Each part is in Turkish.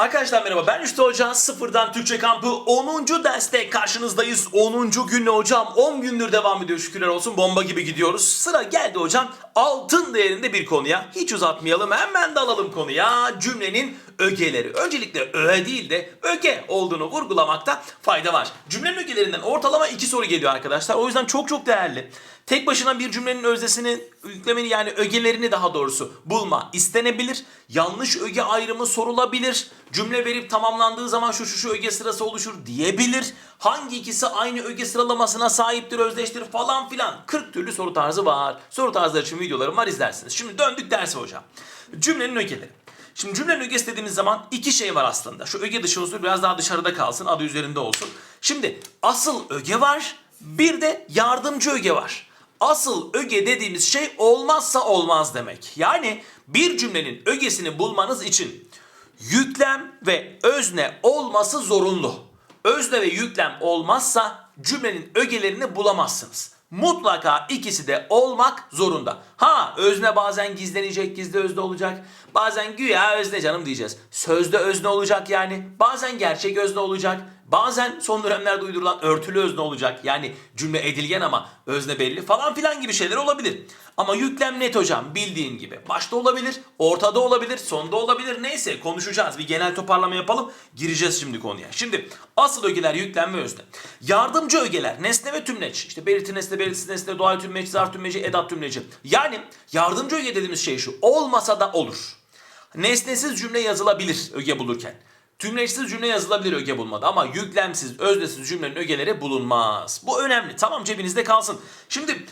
Arkadaşlar merhaba ben Üstü Hoca. Sıfırdan Türkçe kampı 10. derste karşınızdayız. 10. günle hocam 10 gündür devam ediyor. Şükürler olsun bomba gibi gidiyoruz. Sıra geldi hocam. Altın değerinde bir konuya. Hiç uzatmayalım hemen dalalım konuya. Cümlenin ögeleri öncelikle öğe değil de öge olduğunu vurgulamakta fayda var cümlenin ögelerinden ortalama 2 soru geliyor arkadaşlar o yüzden çok çok değerli Tek başına bir cümlenin öznesini, yüklemini yani ögelerini daha doğrusu bulma istenebilir. Yanlış öge ayrımı sorulabilir. Cümle verip tamamlandığı zaman şu şu şu öge sırası oluşur diyebilir. Hangi ikisi aynı öge sıralamasına sahiptir, özdeştir falan filan. 40 türlü soru tarzı var. Soru tarzları için videolarım var izlersiniz. Şimdi döndük derse hocam. Cümlenin ögeleri. Şimdi cümlenin ögesi dediğimiz zaman iki şey var aslında. Şu öge dışı unsur biraz daha dışarıda kalsın, adı üzerinde olsun. Şimdi asıl öge var, bir de yardımcı öge var. Asıl öge dediğimiz şey olmazsa olmaz demek. Yani bir cümlenin ögesini bulmanız için yüklem ve özne olması zorunlu. Özne ve yüklem olmazsa cümlenin ögelerini bulamazsınız. Mutlaka ikisi de olmak zorunda. Ha özne bazen gizlenecek, gizli özne olacak. Bazen güya özne canım diyeceğiz. Sözde özne olacak yani. Bazen gerçek özne olacak. Bazen son dönemlerde uydurulan örtülü özne olacak. Yani cümle edilgen ama özne belli falan filan gibi şeyler olabilir. Ama yüklem net hocam bildiğin gibi. Başta olabilir, ortada olabilir, sonda olabilir. Neyse konuşacağız. Bir genel toparlama yapalım. Gireceğiz şimdi konuya. Şimdi asıl ögeler yüklem ve özne. Yardımcı ögeler nesne ve tümleç. İşte belirti nesne, belirsiz nesne, doğal tümleç, zar tümleci, edat tümleci. Yani yardımcı öge dediğimiz şey şu. Olmasa da olur. Nesnesiz cümle yazılabilir öge bulurken. Tümleçsiz cümle yazılabilir öge bulmada ama yüklemsiz, öznesiz cümlenin ögeleri bulunmaz. Bu önemli. Tamam cebinizde kalsın. Şimdi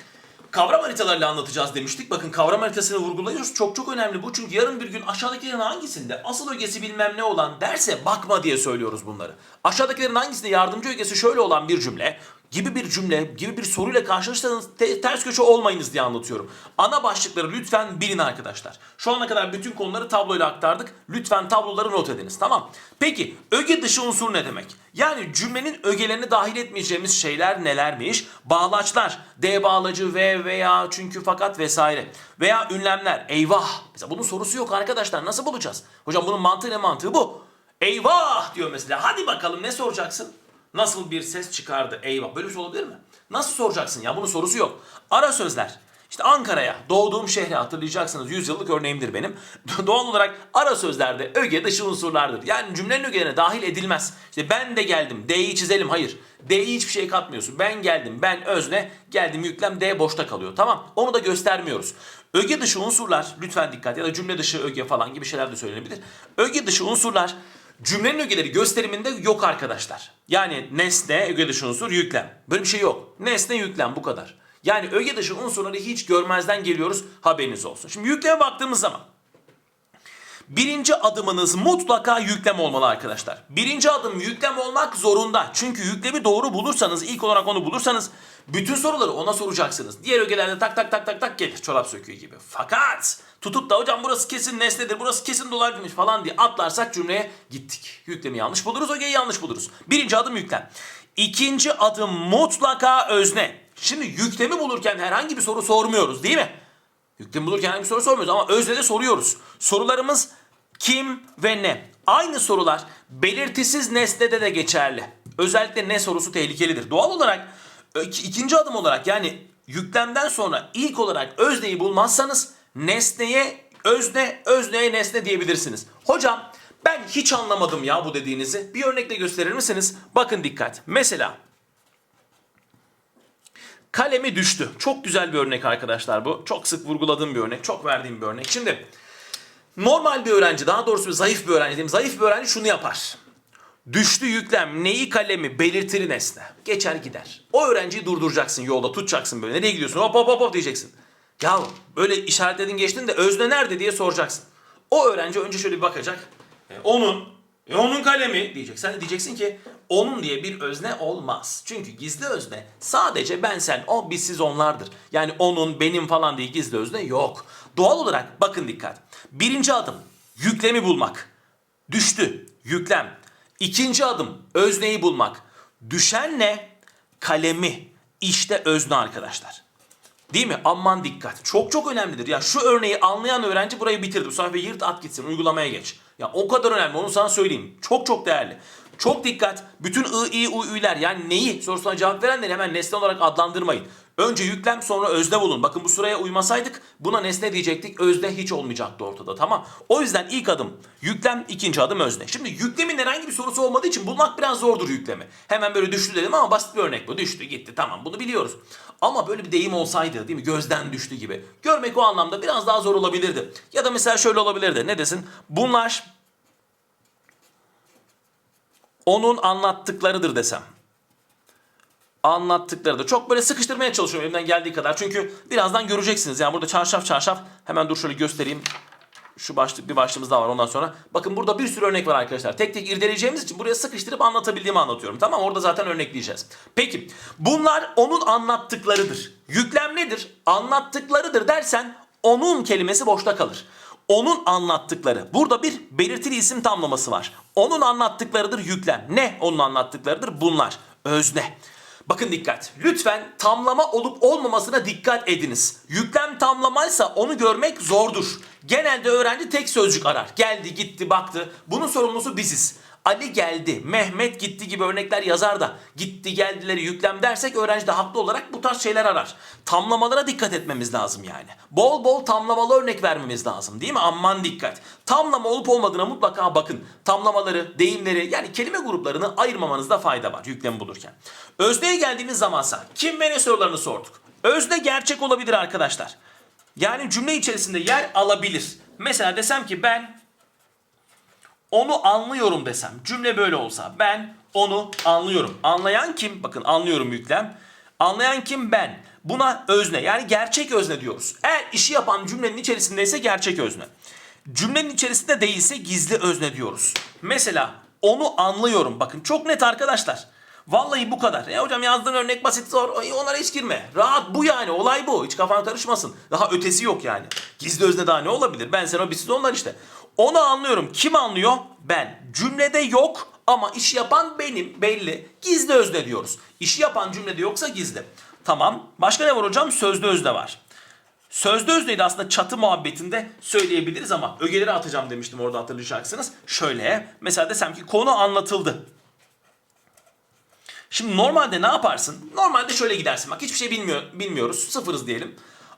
kavram haritalarıyla anlatacağız demiştik. Bakın kavram haritasını vurguluyoruz. Çok çok önemli bu. Çünkü yarın bir gün aşağıdakilerin hangisinde asıl ögesi bilmem ne olan derse bakma diye söylüyoruz bunları. Aşağıdakilerin hangisinde yardımcı ögesi şöyle olan bir cümle gibi bir cümle, gibi bir soruyla karşılaşırsanız te- ters köşe olmayınız diye anlatıyorum. Ana başlıkları lütfen bilin arkadaşlar. Şu ana kadar bütün konuları tabloyla aktardık. Lütfen tabloları not ediniz tamam. Peki öge dışı unsur ne demek? Yani cümlenin ögelerini dahil etmeyeceğimiz şeyler nelermiş? Bağlaçlar, D bağlacı, ve, veya, çünkü, fakat vesaire. Veya ünlemler, eyvah. Mesela bunun sorusu yok arkadaşlar nasıl bulacağız? Hocam bunun mantığı ne mantığı bu? Eyvah diyor mesela. Hadi bakalım ne soracaksın? Nasıl bir ses çıkardı? Eyvah. Böyle bir şey olabilir mi? Nasıl soracaksın ya? Bunun sorusu yok. Ara sözler. İşte Ankara'ya, doğduğum şehre hatırlayacaksınız. 100 yıllık örneğimdir benim. Doğal olarak ara sözlerde öge dışı unsurlardır. Yani cümlenin ögelerine dahil edilmez. İşte ben de geldim. D'yi çizelim. Hayır. D'yi hiçbir şey katmıyorsun. Ben geldim. Ben özne. Geldim yüklem. D boşta kalıyor. Tamam. Onu da göstermiyoruz. Öge dışı unsurlar lütfen dikkat ya da cümle dışı öge falan gibi şeyler de söylenebilir. Öge dışı unsurlar Cümlenin ögeleri gösteriminde yok arkadaşlar. Yani nesne, öge dışı unsur, yüklem. Böyle bir şey yok. Nesne, yüklem bu kadar. Yani öge dışı unsurları hiç görmezden geliyoruz haberiniz olsun. Şimdi yükleme baktığımız zaman Birinci adımınız mutlaka yüklem olmalı arkadaşlar. Birinci adım yüklem olmak zorunda. Çünkü yüklemi doğru bulursanız, ilk olarak onu bulursanız bütün soruları ona soracaksınız. Diğer ögelerde tak tak tak tak tak gelir çorap söküğü gibi. Fakat tutup da hocam burası kesin nesnedir, burası kesin dolar gümüş falan diye atlarsak cümleye gittik. Yüklemi yanlış buluruz, ögeyi yanlış buluruz. Birinci adım yüklem. İkinci adım mutlaka özne. Şimdi yüklemi bulurken herhangi bir soru sormuyoruz değil mi? Yüklem bulurken herhangi bir soru sormuyoruz ama öznede soruyoruz. Sorularımız kim ve ne? Aynı sorular belirtisiz nesnede de geçerli. Özellikle ne sorusu tehlikelidir. Doğal olarak ö- ikinci adım olarak yani yüklemden sonra ilk olarak özneyi bulmazsanız nesneye özne, özneye nesne diyebilirsiniz. Hocam ben hiç anlamadım ya bu dediğinizi. Bir örnekle gösterir misiniz? Bakın dikkat. Mesela kalemi düştü. Çok güzel bir örnek arkadaşlar bu. Çok sık vurguladığım bir örnek. Çok verdiğim bir örnek. Şimdi normal bir öğrenci daha doğrusu zayıf bir öğrenci diyeyim. Zayıf bir öğrenci şunu yapar. Düştü yüklem neyi kalemi belirtir nesne. Geçer gider. O öğrenciyi durduracaksın yolda tutacaksın böyle. Nereye gidiyorsun? Hop hop hop hop diyeceksin. Ya böyle işaretledin geçtin de özne nerede diye soracaksın. O öğrenci önce şöyle bir bakacak. E, onun, e, onun kalemi diyecek. Sen de diyeceksin ki onun diye bir özne olmaz. Çünkü gizli özne sadece ben sen o biz siz onlardır. Yani onun benim falan diye gizli özne yok. Doğal olarak bakın dikkat. Birinci adım yüklemi bulmak. Düştü yüklem. İkinci adım özneyi bulmak. Düşen ne? Kalemi. İşte özne arkadaşlar. Değil mi? Aman dikkat. Çok çok önemlidir. Ya şu örneği anlayan öğrenci burayı bitirdi. Bu sayfayı yırt at gitsin. Uygulamaya geç. Ya o kadar önemli onu sana söyleyeyim. Çok çok değerli. Çok dikkat. Bütün ı, i, u, ü'ler yani neyi sorusuna cevap verenleri hemen nesne olarak adlandırmayın. Önce yüklem sonra özne bulun. Bakın bu sıraya uymasaydık buna nesne diyecektik. Özne hiç olmayacaktı ortada tamam. O yüzden ilk adım yüklem ikinci adım özne. Şimdi yüklemin herhangi bir sorusu olmadığı için bulmak biraz zordur yüklemi. Hemen böyle düştü dedim ama basit bir örnek bu. Düştü gitti tamam bunu biliyoruz. Ama böyle bir deyim olsaydı değil mi gözden düştü gibi. Görmek o anlamda biraz daha zor olabilirdi. Ya da mesela şöyle olabilirdi ne desin? Bunlar onun anlattıklarıdır desem. Anlattıklarıdır. Çok böyle sıkıştırmaya çalışıyorum elimden geldiği kadar. Çünkü birazdan göreceksiniz. Yani burada çarşaf çarşaf hemen dur şöyle göstereyim. Şu başlık bir başlığımız daha var ondan sonra. Bakın burada bir sürü örnek var arkadaşlar. Tek tek irdeleyeceğimiz için buraya sıkıştırıp anlatabildiğimi anlatıyorum. Tamam orada zaten örnekleyeceğiz. Peki bunlar onun anlattıklarıdır. Yüklem nedir? Anlattıklarıdır dersen onun kelimesi boşta kalır. Onun anlattıkları. Burada bir belirtili isim tamlaması var. Onun anlattıklarıdır yüklem. Ne onun anlattıklarıdır? Bunlar. Özne. Bakın dikkat. Lütfen tamlama olup olmamasına dikkat ediniz. Yüklem tamlamaysa onu görmek zordur. Genelde öğrenci tek sözcük arar. Geldi, gitti, baktı. Bunun sorumlusu biziz. Ali geldi, Mehmet gitti gibi örnekler yazar da gitti geldileri yüklem dersek öğrenci de haklı olarak bu tarz şeyler arar. Tamlamalara dikkat etmemiz lazım yani. Bol bol tamlamalı örnek vermemiz lazım değil mi? Aman dikkat. Tamlama olup olmadığına mutlaka bakın. Tamlamaları, deyimleri yani kelime gruplarını ayırmamanızda fayda var yüklem bulurken. Özneye geldiğimiz zamansa kim ve ne sorularını sorduk. Özne gerçek olabilir arkadaşlar. Yani cümle içerisinde yer alabilir. Mesela desem ki ben onu anlıyorum desem. Cümle böyle olsa ben onu anlıyorum. Anlayan kim? Bakın anlıyorum yüklem. Anlayan kim? Ben. Buna özne yani gerçek özne diyoruz. Eğer işi yapan cümlenin içerisindeyse gerçek özne. Cümlenin içerisinde değilse gizli özne diyoruz. Mesela onu anlıyorum. Bakın çok net arkadaşlar. Vallahi bu kadar. Ya hocam yazdığın örnek basit zor. Onlara hiç girme. Rahat bu yani. Olay bu. Hiç kafan karışmasın. Daha ötesi yok yani. Gizli özne daha ne olabilir? Ben sen o biz onlar işte. Onu anlıyorum. Kim anlıyor? Ben. Cümlede yok ama işi yapan benim belli. Gizli özne diyoruz. İşi yapan cümlede yoksa gizli. Tamam. Başka ne var hocam? Sözlü özne var. Sözlü özneyi aslında çatı muhabbetinde söyleyebiliriz ama ögeleri atacağım demiştim orada hatırlayacaksınız. Şöyle mesela desem ki konu anlatıldı. Şimdi normalde ne yaparsın? Normalde şöyle gidersin. Bak hiçbir şey bilmiyor, bilmiyoruz. Sıfırız diyelim.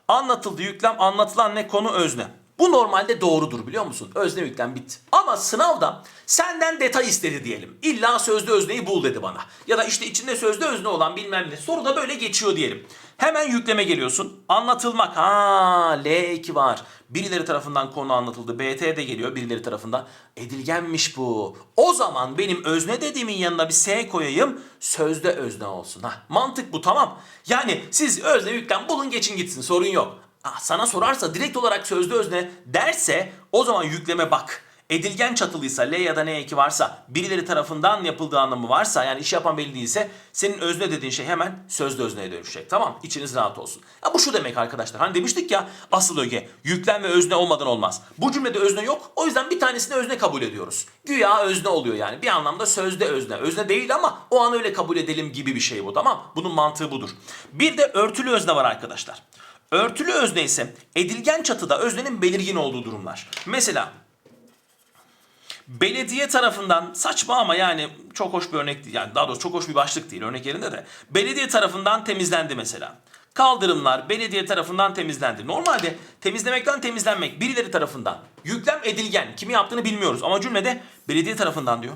Anlatıldı yüklem, anlatılan ne konu özne. Bu normalde doğrudur biliyor musun? Özne yüklem bitti. Ama sınavda senden detay istedi diyelim. İlla sözlü özneyi bul dedi bana. Ya da işte içinde sözlü özne olan bilmem ne. Soru da böyle geçiyor diyelim. Hemen yükleme geliyorsun. Anlatılmak. Ha L2 var. Birileri tarafından konu anlatıldı. BT de geliyor birileri tarafından. Edilgenmiş bu. O zaman benim özne dediğimin yanına bir S koyayım. Sözde özne olsun. Ha, mantık bu tamam. Yani siz özne yüklem bulun geçin gitsin sorun yok. Ah, sana sorarsa direkt olarak sözde özne derse o zaman yükleme bak. Edilgen çatılıysa L ya da N eki varsa birileri tarafından yapıldığı anlamı varsa yani iş yapan belli değilse senin özne dediğin şey hemen sözde özneye dönüşecek. Tamam içiniz rahat olsun. Ya bu şu demek arkadaşlar hani demiştik ya asıl öge yüklem ve özne olmadan olmaz. Bu cümlede özne yok o yüzden bir tanesini özne kabul ediyoruz. Güya özne oluyor yani bir anlamda sözde özne. Özne değil ama o an öyle kabul edelim gibi bir şey bu tamam. Bunun mantığı budur. Bir de örtülü özne var arkadaşlar. Örtülü özne ise edilgen çatıda öznenin belirgin olduğu durumlar. Mesela belediye tarafından saçma ama yani çok hoş bir örnek değil. Yani daha doğrusu çok hoş bir başlık değil örnek yerinde de. Belediye tarafından temizlendi mesela. Kaldırımlar belediye tarafından temizlendi. Normalde temizlemekten temizlenmek birileri tarafından. Yüklem edilgen. Kimi yaptığını bilmiyoruz ama cümlede belediye tarafından diyor.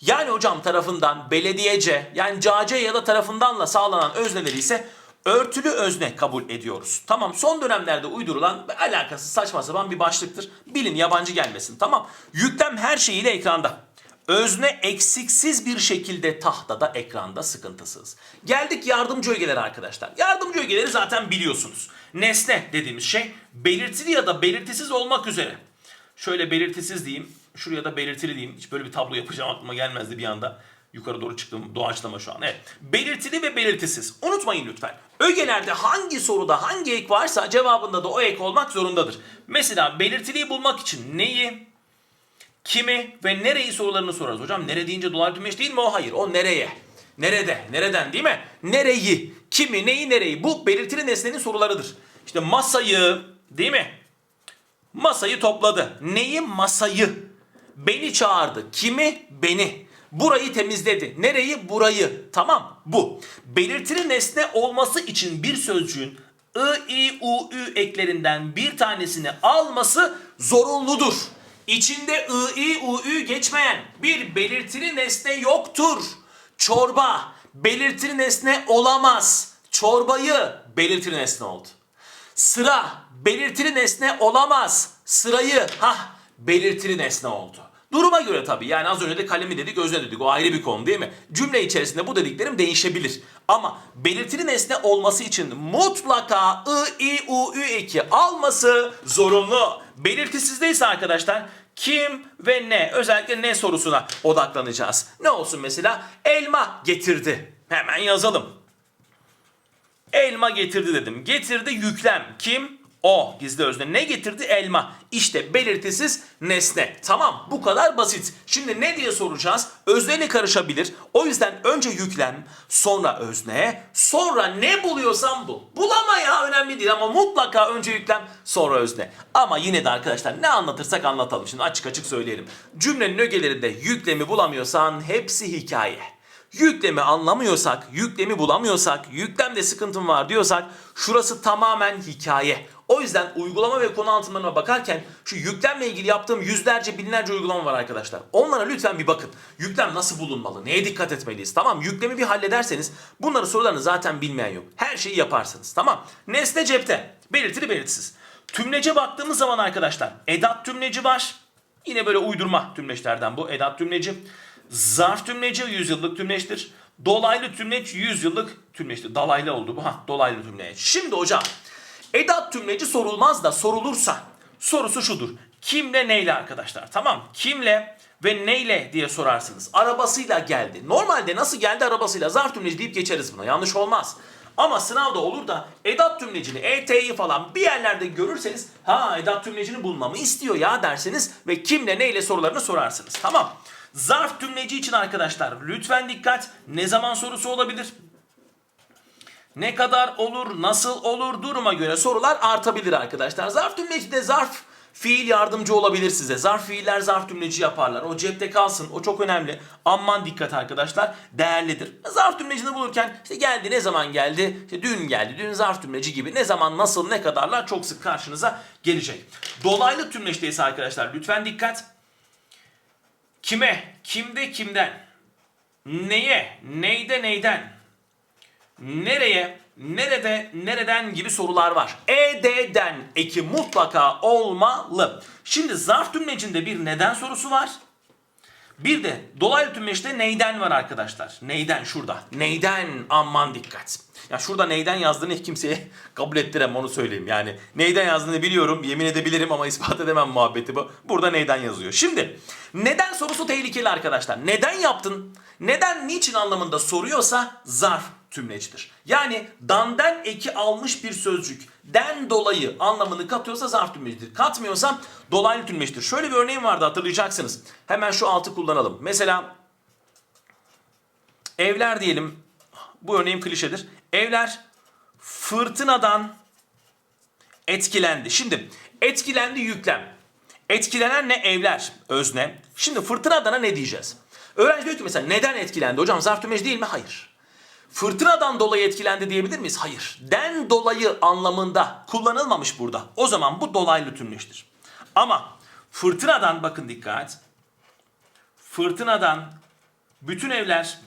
Yani hocam tarafından belediyece yani cace ya da tarafındanla sağlanan özneleri ise örtülü özne kabul ediyoruz. Tamam son dönemlerde uydurulan ve alakasız saçma sapan bir başlıktır. Bilin yabancı gelmesin tamam. Yüklem her şeyiyle ekranda. Özne eksiksiz bir şekilde tahtada ekranda sıkıntısız. Geldik yardımcı ögeler arkadaşlar. Yardımcı ögeleri zaten biliyorsunuz. Nesne dediğimiz şey belirtili ya da belirtisiz olmak üzere. Şöyle belirtisiz diyeyim. Şuraya da belirtili diyeyim. Hiç böyle bir tablo yapacağım aklıma gelmezdi bir anda. Yukarı doğru çıktım doğaçlama şu an. Evet. Belirtili ve belirtisiz. Unutmayın lütfen. Ögelerde hangi soruda hangi ek varsa cevabında da o ek olmak zorundadır. Mesela belirtiliyi bulmak için neyi, kimi ve nereyi sorularını sorarız. Hocam nere deyince dolar tümeş değil mi o? Hayır. O nereye? Nerede? Nereden değil mi? Nereyi, kimi, neyi, nereyi? Bu belirtili nesnenin sorularıdır. İşte masayı değil mi? Masayı topladı. Neyi? Masayı. beni çağırdı. Kimi? Beni. Burayı temizledi. Nereyi? Burayı. Tamam bu. Belirtili nesne olması için bir sözcüğün I, I, U, Ü eklerinden bir tanesini alması zorunludur. İçinde I, I, U, Ü geçmeyen bir belirtili nesne yoktur. Çorba belirtili nesne olamaz. Çorbayı belirtili nesne oldu. Sıra belirtili nesne olamaz. Sırayı ha belirtili nesne oldu. Duruma göre tabii yani az önce de kalemi dedik özne dedik o ayrı bir konu değil mi? Cümle içerisinde bu dediklerim değişebilir. Ama belirtili nesne olması için mutlaka I, I, U, Ü eki alması zorunlu. Belirtisizdeyse arkadaşlar kim ve ne özellikle ne sorusuna odaklanacağız. Ne olsun mesela elma getirdi. Hemen yazalım. Elma getirdi dedim. Getirdi yüklem. Kim? O. Gizli özne. Ne getirdi? Elma. İşte belirtisiz nesne. Tamam bu kadar basit. Şimdi ne diye soracağız? Özneyle karışabilir. O yüzden önce yüklem, sonra özne, sonra ne buluyorsan bul. Bulama ya önemli değil ama mutlaka önce yüklem, sonra özne. Ama yine de arkadaşlar ne anlatırsak anlatalım. Şimdi açık açık söyleyelim. Cümlenin ögelerinde yüklemi bulamıyorsan hepsi hikaye. Yüklemi anlamıyorsak, yüklemi bulamıyorsak, yüklemde sıkıntım var diyorsak şurası tamamen hikaye. O yüzden uygulama ve konu anlatımlarına bakarken şu yüklemle ilgili yaptığım yüzlerce binlerce uygulama var arkadaşlar. Onlara lütfen bir bakın. Yüklem nasıl bulunmalı? Neye dikkat etmeliyiz? Tamam yüklemi bir hallederseniz bunları sorularını zaten bilmeyen yok. Her şeyi yaparsınız. Tamam. Nesne cepte. Belirtili belirtisiz. Tümlece baktığımız zaman arkadaşlar edat tümleci var. Yine böyle uydurma tümleçlerden bu edat tümleci. Zarf tümleci 100 yıllık tümleçtir. Dolaylı tümleç 100 yıllık tümleçtir. Dalaylı oldu bu. Ha, dolaylı tümleç. Şimdi hocam edat tümleci sorulmaz da sorulursa sorusu şudur. Kimle neyle arkadaşlar? Tamam. Kimle ve neyle diye sorarsınız. Arabasıyla geldi. Normalde nasıl geldi arabasıyla zarf tümleci deyip geçeriz buna. Yanlış olmaz. Ama sınavda olur da edat tümlecini, ET'yi falan bir yerlerde görürseniz ha edat tümlecini bulmamı istiyor ya derseniz ve kimle neyle sorularını sorarsınız. Tamam. Zarf tümleci için arkadaşlar lütfen dikkat. Ne zaman sorusu olabilir? Ne kadar olur, nasıl olur duruma göre sorular artabilir arkadaşlar. Zarf tümleci de zarf fiil yardımcı olabilir size. Zarf fiiller zarf tümleci yaparlar. O cepte kalsın. O çok önemli. Aman dikkat arkadaşlar. Değerlidir. Zarf tümlecini bulurken işte geldi ne zaman geldi? İşte dün geldi. Dün zarf tümleci gibi ne zaman nasıl ne kadarlar çok sık karşınıza gelecek. Dolaylı tümleçte ise arkadaşlar lütfen dikkat. Kime? Kimde kimden? Neye? Neyde neyden? Nereye? Nerede? Nereden gibi sorular var. ED'den eki mutlaka olmalı. Şimdi zarf tümlecinde bir neden sorusu var. Bir de dolaylı tümleçte neyden var arkadaşlar. Neyden şurada. Neyden aman dikkat. Ya şurada neyden yazdığını hiç kimseye kabul ettiremem onu söyleyeyim. Yani neyden yazdığını biliyorum yemin edebilirim ama ispat edemem muhabbeti bu. Burada neyden yazıyor. Şimdi neden sorusu tehlikeli arkadaşlar. Neden yaptın? Neden niçin anlamında soruyorsa zarf tümlecidir. Yani dandan eki almış bir sözcük den dolayı anlamını katıyorsa zarf tümlecidir. Katmıyorsa dolaylı tümlecidir. Şöyle bir örneğim vardı hatırlayacaksınız. Hemen şu altı kullanalım. Mesela evler diyelim. Bu örneğim klişedir. Evler fırtınadan etkilendi. Şimdi etkilendi yüklem. Etkilenen ne? Evler. Özne. Şimdi fırtınadana ne diyeceğiz? Öğrenci diyor ki mesela neden etkilendi? Hocam zarf tümleci değil mi? Hayır. Fırtınadan dolayı etkilendi diyebilir miyiz? Hayır. Den dolayı anlamında kullanılmamış burada. O zaman bu dolaylı tümleçtir. Ama fırtınadan bakın dikkat. Fırtınadan bütün evler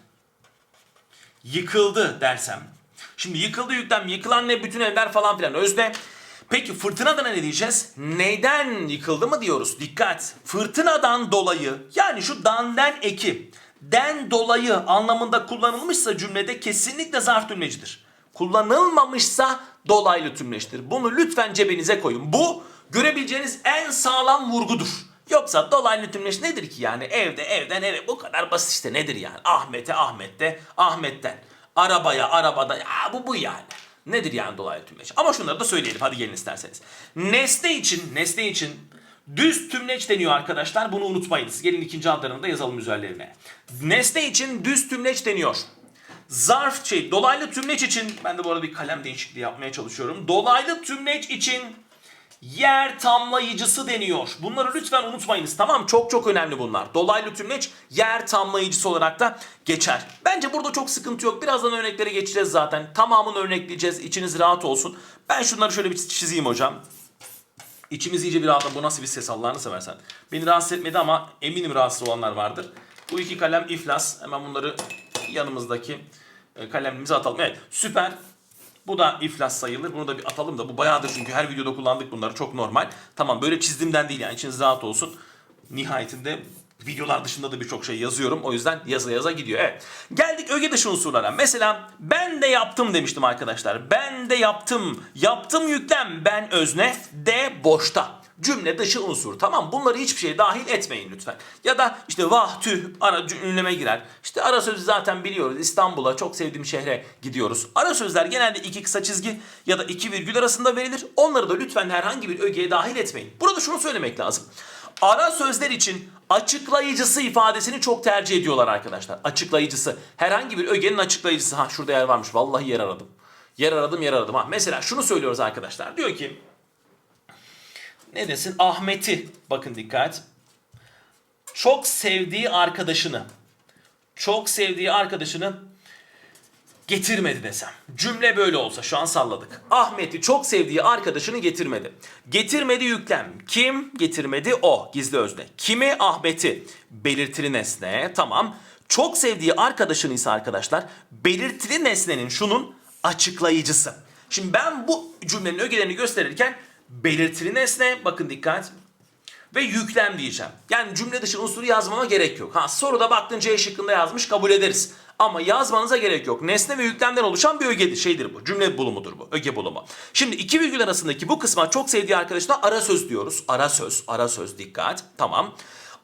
yıkıldı dersem. Şimdi yıkıldı yüklem, yıkılan ne bütün evler falan filan özne. Peki fırtınadan ne diyeceğiz? Neyden yıkıldı mı diyoruz? Dikkat. Fırtınadan dolayı yani şu dandan eki den dolayı anlamında kullanılmışsa cümlede kesinlikle zarf tümlecidir. Kullanılmamışsa dolaylı tümleçtir. Bunu lütfen cebinize koyun. Bu görebileceğiniz en sağlam vurgudur. Yoksa dolaylı tümleç nedir ki yani evde evden eve bu kadar basit işte nedir yani Ahmet'e Ahmet'te Ahmet'ten arabaya arabada ya bu bu yani. Nedir yani dolaylı tümleç? Ama şunları da söyleyelim hadi gelin isterseniz. Nesne için nesne için düz tümleç deniyor arkadaşlar bunu unutmayınız. Gelin ikinci adlarını da yazalım üzerlerine. Nesne için düz tümleç deniyor. Zarf şey dolaylı tümleç için ben de bu arada bir kalem değişikliği yapmaya çalışıyorum. Dolaylı tümleç için yer tamlayıcısı deniyor. Bunları lütfen unutmayınız tamam? Çok çok önemli bunlar. Dolaylı tümleç yer tamlayıcısı olarak da geçer. Bence burada çok sıkıntı yok. Birazdan örneklere geçeceğiz zaten. Tamamını örnekleyeceğiz. İçiniz rahat olsun. Ben şunları şöyle bir çizeyim hocam. İçimiz iyice bir rahatla. Bu nasıl bir ses Allah'ını seversen. Beni rahatsız etmedi ama eminim rahatsız olanlar vardır. Bu iki kalem iflas. Hemen bunları yanımızdaki e, kalemimize atalım. Evet süper. Bu da iflas sayılır. Bunu da bir atalım da. Bu bayağıdır çünkü her videoda kullandık bunları. Çok normal. Tamam böyle çizdiğimden değil yani. İçiniz rahat olsun. Nihayetinde videolar dışında da birçok şey yazıyorum. O yüzden yaza yaza gidiyor. Evet. Geldik öge dışı unsurlara. Mesela ben de yaptım demiştim arkadaşlar. Ben de yaptım. Yaptım yüklem. Ben özne. De boşta. Cümle dışı unsur. Tamam bunları hiçbir şey dahil etmeyin lütfen. Ya da işte vah tüh ara cümleme girer. İşte ara sözü zaten biliyoruz. İstanbul'a çok sevdiğim şehre gidiyoruz. Ara sözler genelde iki kısa çizgi ya da iki virgül arasında verilir. Onları da lütfen herhangi bir ögeye dahil etmeyin. Burada şunu söylemek lazım. Ara sözler için açıklayıcısı ifadesini çok tercih ediyorlar arkadaşlar. Açıklayıcısı. Herhangi bir ögenin açıklayıcısı. Ha şurada yer varmış. Vallahi yer aradım. Yer aradım yer aradım. Ha mesela şunu söylüyoruz arkadaşlar. Diyor ki ne desin? Ahmet'i bakın dikkat. Çok sevdiği arkadaşını çok sevdiği arkadaşını getirmedi desem. Cümle böyle olsa şu an salladık. Ahmet'i çok sevdiği arkadaşını getirmedi. Getirmedi yüklem. Kim getirmedi? O. Gizli özne. Kimi? Ahmet'i. Belirtili nesne. Tamam. Çok sevdiği arkadaşını ise arkadaşlar belirtili nesnenin şunun açıklayıcısı. Şimdi ben bu cümlenin ögelerini gösterirken belirtili nesne bakın dikkat ve yüklem diyeceğim. Yani cümle dışı unsuru yazmama gerek yok. Ha soruda baktın C şıkkında yazmış kabul ederiz. Ama yazmanıza gerek yok. Nesne ve yüklemden oluşan bir öge şeydir bu. Cümle bulumudur bu. Öge bulumu. Şimdi iki virgül arasındaki bu kısma çok sevdiği arkadaşına ara söz diyoruz. Ara söz, ara söz dikkat. Tamam.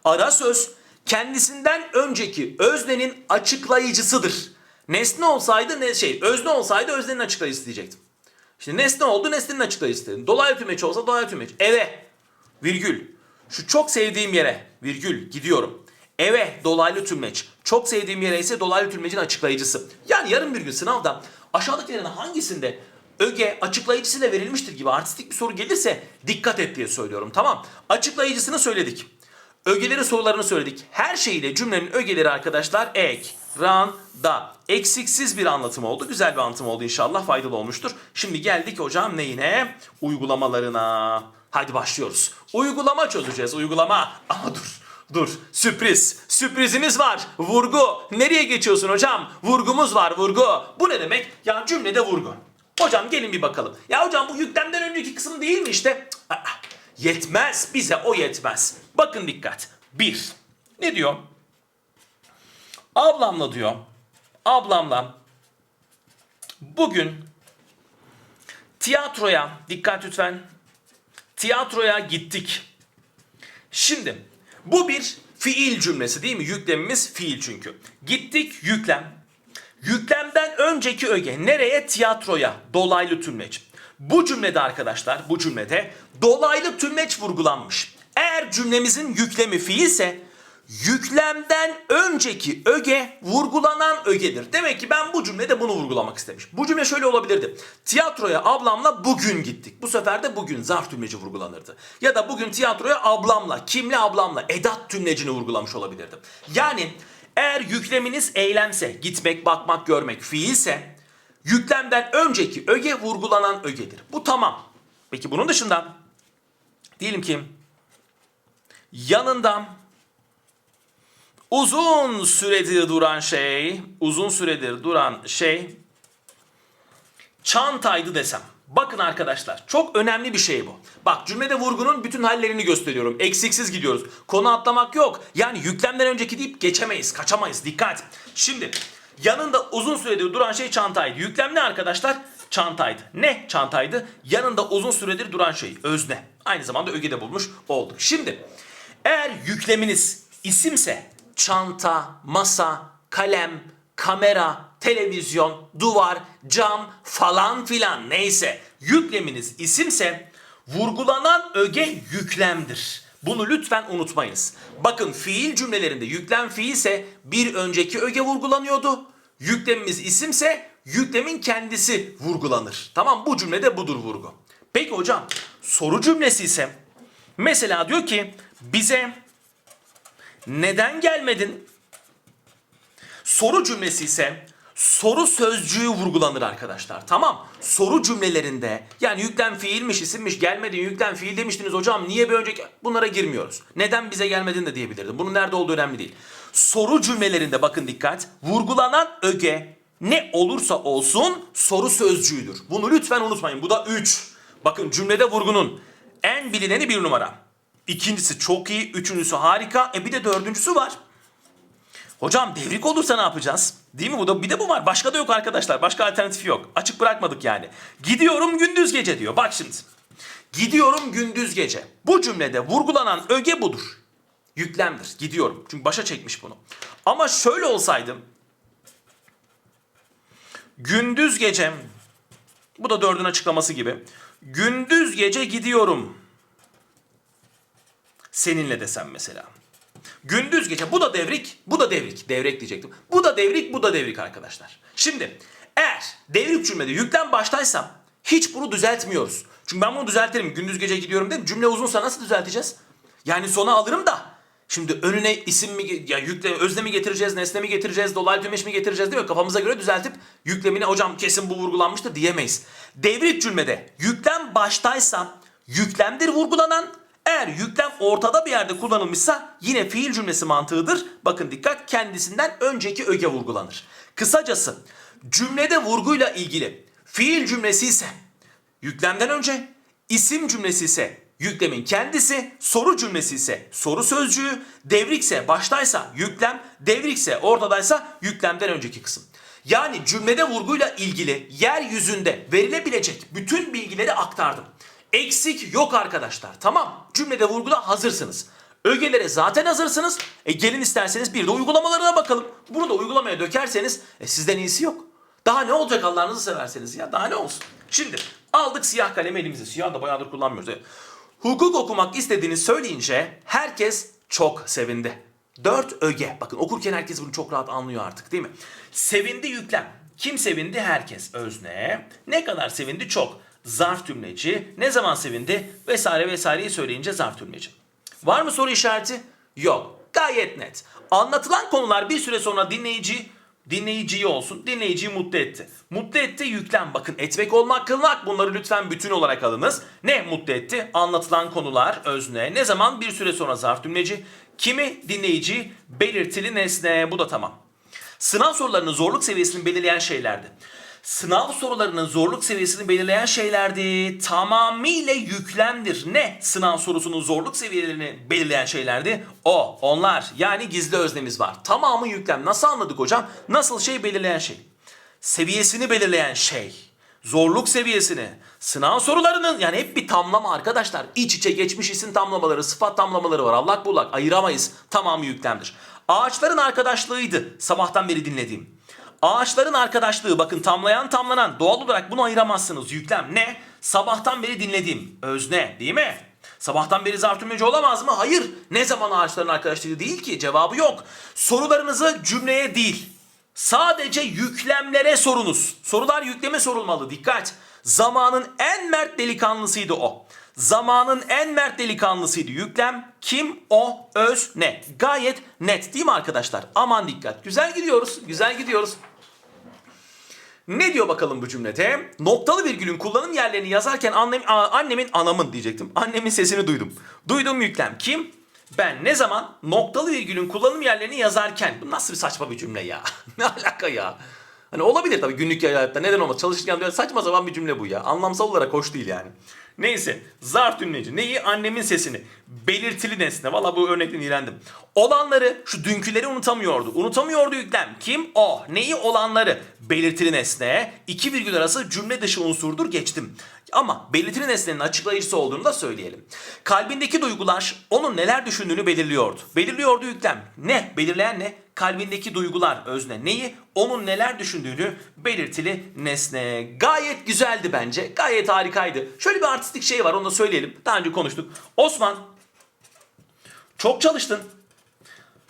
Ara söz kendisinden önceki öznenin açıklayıcısıdır. Nesne olsaydı ne şey, özne olsaydı öznenin açıklayıcısı diyecektim. İşte nesne oldu nesnenin açıklayıcısı. Dolaylı tümeç olsa dolaylı tümeç. Eve virgül. Şu çok sevdiğim yere virgül gidiyorum. Eve dolaylı tümleç. Çok sevdiğim yere ise dolaylı tümlecin açıklayıcısı. Yani yarın bir gün sınavda aşağıdakilerin hangisinde öge açıklayıcısıyla verilmiştir gibi artistik bir soru gelirse dikkat et diye söylüyorum. Tamam. Açıklayıcısını söyledik. Ögelerin sorularını söyledik. Her şeyiyle cümlenin ögeleri arkadaşlar ek, ran, da. Eksiksiz bir anlatım oldu. Güzel bir anlatım oldu inşallah. Faydalı olmuştur. Şimdi geldik hocam neyine? Uygulamalarına. Hadi başlıyoruz. Uygulama çözeceğiz. Uygulama. Ama dur. Dur. Sürpriz. Sürprizimiz var. Vurgu. Nereye geçiyorsun hocam? Vurgumuz var. Vurgu. Bu ne demek? Ya cümlede vurgu. Hocam gelin bir bakalım. Ya hocam bu yüklemden önceki kısım değil mi işte? Yetmez. Bize o yetmez. Bakın dikkat. Bir. Ne diyor? Ablamla diyor. Ablamla bugün tiyatroya dikkat lütfen. Tiyatroya gittik. Şimdi bu bir fiil cümlesi değil mi? Yüklemimiz fiil çünkü. Gittik yüklem. Yüklemden önceki öge nereye? Tiyatroya. Dolaylı tümleç. Bu cümlede arkadaşlar bu cümlede dolaylı tümleç vurgulanmış. Eğer cümlemizin yüklemi fiilse yüklemden önceki öge vurgulanan ögedir. Demek ki ben bu cümlede bunu vurgulamak istemiş. Bu cümle şöyle olabilirdi. Tiyatroya ablamla bugün gittik. Bu sefer de bugün zarf tümleci vurgulanırdı. Ya da bugün tiyatroya ablamla, kimle ablamla edat tümlecini vurgulamış olabilirdim. Yani eğer yükleminiz eylemse, gitmek, bakmak, görmek fiilse yüklemden önceki öge vurgulanan ögedir. Bu tamam. Peki bunun dışında diyelim ki yanında uzun süredir duran şey, uzun süredir duran şey çantaydı desem. Bakın arkadaşlar çok önemli bir şey bu. Bak cümlede vurgunun bütün hallerini gösteriyorum. Eksiksiz gidiyoruz. Konu atlamak yok. Yani yüklemden önceki deyip geçemeyiz, kaçamayız. Dikkat. Şimdi yanında uzun süredir duran şey çantaydı. Yüklem ne arkadaşlar? Çantaydı. Ne çantaydı? Yanında uzun süredir duran şey. Özne. Aynı zamanda öge de bulmuş olduk. Şimdi eğer yükleminiz isimse çanta, masa, kalem, kamera, televizyon, duvar, cam falan filan neyse yükleminiz isimse vurgulanan öge yüklemdir. Bunu lütfen unutmayınız. Bakın fiil cümlelerinde yüklem fiilse bir önceki öge vurgulanıyordu. Yüklemimiz isimse yüklemin kendisi vurgulanır. Tamam bu cümlede budur vurgu. Peki hocam soru cümlesi ise mesela diyor ki bize neden gelmedin? Soru cümlesi ise soru sözcüğü vurgulanır arkadaşlar. Tamam. Soru cümlelerinde yani yüklem fiilmiş, isimmiş, gelmedin, yüklem fiil demiştiniz hocam. Niye bir önceki bunlara girmiyoruz. Neden bize gelmedin de diyebilirdim. Bunun nerede olduğu önemli değil. Soru cümlelerinde bakın dikkat. Vurgulanan öge ne olursa olsun soru sözcüğüdür. Bunu lütfen unutmayın. Bu da 3. Bakın cümlede vurgunun en bilineni bir numara. İkincisi çok iyi, üçüncüsü harika. E bir de dördüncüsü var. Hocam devrik olursa ne yapacağız? Değil mi? Bu da bir de bu var. Başka da yok arkadaşlar. Başka alternatif yok. Açık bırakmadık yani. Gidiyorum gündüz gece diyor. Bak şimdi. Gidiyorum gündüz gece. Bu cümlede vurgulanan öge budur. Yüklemdir. Gidiyorum. Çünkü başa çekmiş bunu. Ama şöyle olsaydı. Gündüz gece. Bu da dördün açıklaması gibi. Gündüz gece gidiyorum. Seninle desem mesela. Gündüz gece bu da devrik, bu da devrik. Devrek diyecektim. Bu da devrik, bu da devrik arkadaşlar. Şimdi eğer devrik cümlede yüklem baştaysam hiç bunu düzeltmiyoruz. Çünkü ben bunu düzeltirim. Gündüz gece gidiyorum dedim. Cümle uzunsa nasıl düzelteceğiz? Yani sona alırım da. Şimdi önüne isim mi, ya yükle, özne mi getireceğiz, nesne mi getireceğiz, dolaylı tümeş mi getireceğiz değil mi? Kafamıza göre düzeltip yüklemine hocam kesin bu vurgulanmıştır diyemeyiz. Devrik cümlede yüklem baştaysa yüklemdir vurgulanan, eğer yüklem ortada bir yerde kullanılmışsa yine fiil cümlesi mantığıdır. Bakın dikkat kendisinden önceki öge vurgulanır. Kısacası cümlede vurguyla ilgili fiil cümlesi ise yüklemden önce, isim cümlesi ise yüklemin kendisi, soru cümlesi ise soru sözcüğü, devrikse baştaysa yüklem, devrikse ortadaysa yüklemden önceki kısım. Yani cümlede vurguyla ilgili yeryüzünde verilebilecek bütün bilgileri aktardım. Eksik yok arkadaşlar. Tamam. Cümlede vurguda hazırsınız. Ögelere zaten hazırsınız. E gelin isterseniz bir de uygulamalarına bakalım. Bunu da uygulamaya dökerseniz e sizden iyisi yok. Daha ne olacak Allah'ınızı severseniz ya. Daha ne olsun. Şimdi aldık siyah kalemi elimize. Siyah da bayağıdır kullanmıyoruz. Evet. Hukuk okumak istediğini söyleyince herkes çok sevindi. Dört öge. Bakın okurken herkes bunu çok rahat anlıyor artık değil mi? Sevindi yüklem. Kim sevindi? Herkes. Özne. Ne kadar sevindi? Çok. Zarf tümleci. Ne zaman sevindi? Vesaire vesaireyi söyleyince zarf tümleci. Var mı soru işareti? Yok. Gayet net. Anlatılan konular bir süre sonra dinleyici dinleyiciyi olsun. Dinleyiciyi mutlu etti. Mutlu etti yüklem. Bakın etmek olmak kılmak bunları lütfen bütün olarak alınız. Ne mutlu etti? Anlatılan konular özne. Ne zaman? Bir süre sonra zarf tümleci. Kimi? Dinleyici. Belirtili nesne. Bu da tamam. Sınav sorularının zorluk seviyesini belirleyen şeylerdi. Sınav sorularının zorluk seviyesini belirleyen şeylerdi. Tamamıyla yüklemdir. Ne? Sınav sorusunun zorluk seviyelerini belirleyen şeylerdi. O, onlar. Yani gizli öznemiz var. Tamamı yüklem. Nasıl anladık hocam? Nasıl şey belirleyen şey? Seviyesini belirleyen şey. Zorluk seviyesini. Sınav sorularının yani hep bir tamlama arkadaşlar. İç içe geçmiş isim tamlamaları, sıfat tamlamaları var. Allak bullak ayıramayız. Tamamı yüklemdir. Ağaçların arkadaşlığıydı sabahtan beri dinlediğim. Ağaçların arkadaşlığı bakın tamlayan tamlanan doğal olarak bunu ayıramazsınız. Yüklem ne? Sabahtan beri dinlediğim özne değil mi? Sabahtan beri zarf tümleci olamaz mı? Hayır. Ne zaman ağaçların arkadaşlığı değil ki? Cevabı yok. Sorularınızı cümleye değil. Sadece yüklemlere sorunuz. Sorular yükleme sorulmalı. Dikkat. Zamanın en mert delikanlısıydı o. Zamanın en mert delikanlısıydı. Yüklem kim, o, öz, ne. Gayet net değil mi arkadaşlar? Aman dikkat. Güzel gidiyoruz. Güzel gidiyoruz. Ne diyor bakalım bu cümlede? Noktalı virgülün kullanım yerlerini yazarken annem, a- annemin anamın diyecektim. Annemin sesini duydum. Duydum yüklem. Kim? Ben ne zaman noktalı virgülün kullanım yerlerini yazarken. Bu nasıl bir saçma bir cümle ya? ne alaka ya? Hani olabilir tabii günlük hayatta neden olmaz. Çalışırken böyle saçma sapan bir cümle bu ya. Anlamsal olarak hoş değil yani. Neyse zarf cümleci. Neyi? Annemin sesini. Belirtili nesne. Valla bu örnekten iğrendim. Olanları şu dünküleri unutamıyordu. Unutamıyordu yüklem. Kim? O. Neyi? Olanları. Belirtili nesne. İki virgül arası cümle dışı unsurdur geçtim. Ama belirtili nesnenin açıklayıcısı olduğunu da söyleyelim. Kalbindeki duygular onun neler düşündüğünü belirliyordu. Belirliyordu yüklem. Ne? Belirleyen ne? Kalbindeki duygular özne. Neyi? Onun neler düşündüğünü belirtili nesne. Gayet güzeldi bence. Gayet harikaydı. Şöyle bir artistik şey var onu da söyleyelim. Daha önce konuştuk. Osman çok çalıştın.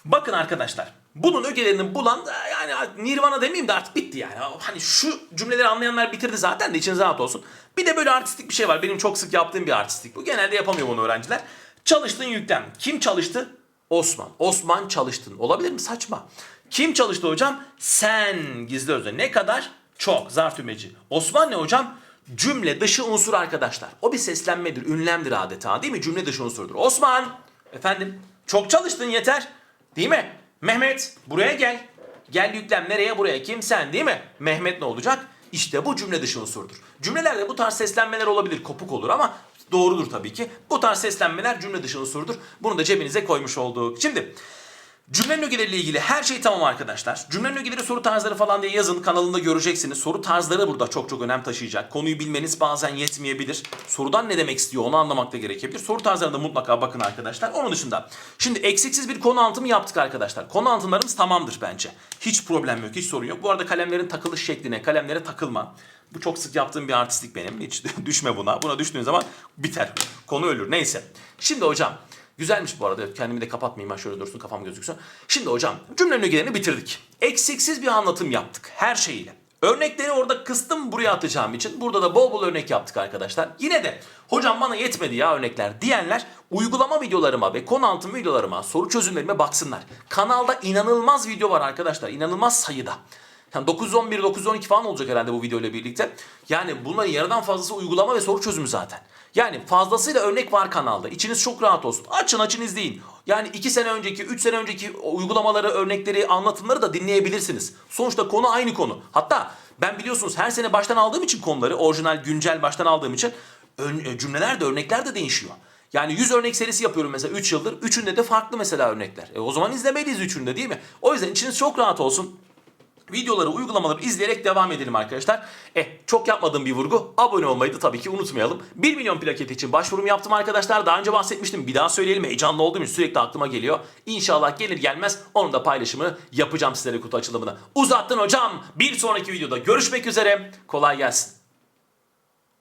Bakın arkadaşlar. bunun ögelerini bulan yani Nirvana demeyeyim de artık bitti yani. Hani şu cümleleri anlayanlar bitirdi zaten de içiniz rahat olsun. Bir de böyle artistik bir şey var. Benim çok sık yaptığım bir artistik bu. Genelde yapamıyor bunu öğrenciler. Çalıştın yüklem. Kim çalıştı? Osman. Osman çalıştın. Olabilir mi? Saçma. Kim çalıştı hocam? Sen gizli özne. Ne kadar? Çok. Zarf tümeci. Osman ne hocam? Cümle dışı unsur arkadaşlar. O bir seslenmedir, ünlemdir adeta değil mi? Cümle dışı unsurdur. Osman, efendim çok çalıştın yeter. Değil mi? Mehmet buraya gel. Gel yüklem nereye buraya? Kim sen değil mi? Mehmet ne olacak? İşte bu cümle dışı unsurdur. Cümlelerde bu tarz seslenmeler olabilir, kopuk olur ama doğrudur tabii ki. Bu tarz seslenmeler cümle dışı unsurdur. Bunu da cebinize koymuş olduk. Şimdi Cümlenin ögeleriyle ilgili her şey tamam arkadaşlar. Cümlenin ögeleri soru tarzları falan diye yazın kanalında göreceksiniz. Soru tarzları burada çok çok önem taşıyacak. Konuyu bilmeniz bazen yetmeyebilir. Sorudan ne demek istiyor onu anlamak da gerekebilir. Soru tarzlarına da mutlaka bakın arkadaşlar. Onun dışında şimdi eksiksiz bir konu anlatımı yaptık arkadaşlar. Konu anlatımlarımız tamamdır bence. Hiç problem yok, hiç sorun yok. Bu arada kalemlerin takılış şekline, kalemlere takılma. Bu çok sık yaptığım bir artistlik benim. Hiç düşme buna. Buna düştüğün zaman biter. Konu ölür. Neyse. Şimdi hocam Güzelmiş bu arada. Kendimi de kapatmayayım ben şöyle dursun kafam gözüksün. Şimdi hocam cümlenin ögelerini bitirdik. Eksiksiz bir anlatım yaptık her şeyiyle. Örnekleri orada kıstım buraya atacağım için. Burada da bol bol örnek yaptık arkadaşlar. Yine de hocam bana yetmedi ya örnekler diyenler uygulama videolarıma ve konu anlatım videolarıma, soru çözümlerime baksınlar. Kanalda inanılmaz video var arkadaşlar. inanılmaz sayıda. Yani 911, 912 falan olacak herhalde bu videoyla birlikte. Yani bunların yarıdan fazlası uygulama ve soru çözümü zaten. Yani fazlasıyla örnek var kanalda. İçiniz çok rahat olsun. Açın açın izleyin. Yani 2 sene önceki, 3 sene önceki uygulamaları, örnekleri, anlatımları da dinleyebilirsiniz. Sonuçta konu aynı konu. Hatta ben biliyorsunuz her sene baştan aldığım için konuları, orijinal, güncel baştan aldığım için e, cümleler de örnekler de değişiyor. Yani 100 örnek serisi yapıyorum mesela 3 yıldır. Üçünde de farklı mesela örnekler. E o zaman izlemeliyiz üçünde değil mi? O yüzden içiniz çok rahat olsun. Videoları, uygulamaları izleyerek devam edelim arkadaşlar. Eh çok yapmadığım bir vurgu. Abone olmayı da tabii ki unutmayalım. 1 milyon plaketi için başvurum yaptım arkadaşlar. Daha önce bahsetmiştim. Bir daha söyleyelim. Heyecanlı olduğum için sürekli aklıma geliyor. İnşallah gelir gelmez onun da paylaşımını yapacağım sizlere kutu açılımını. Uzattın hocam. Bir sonraki videoda görüşmek üzere. Kolay gelsin.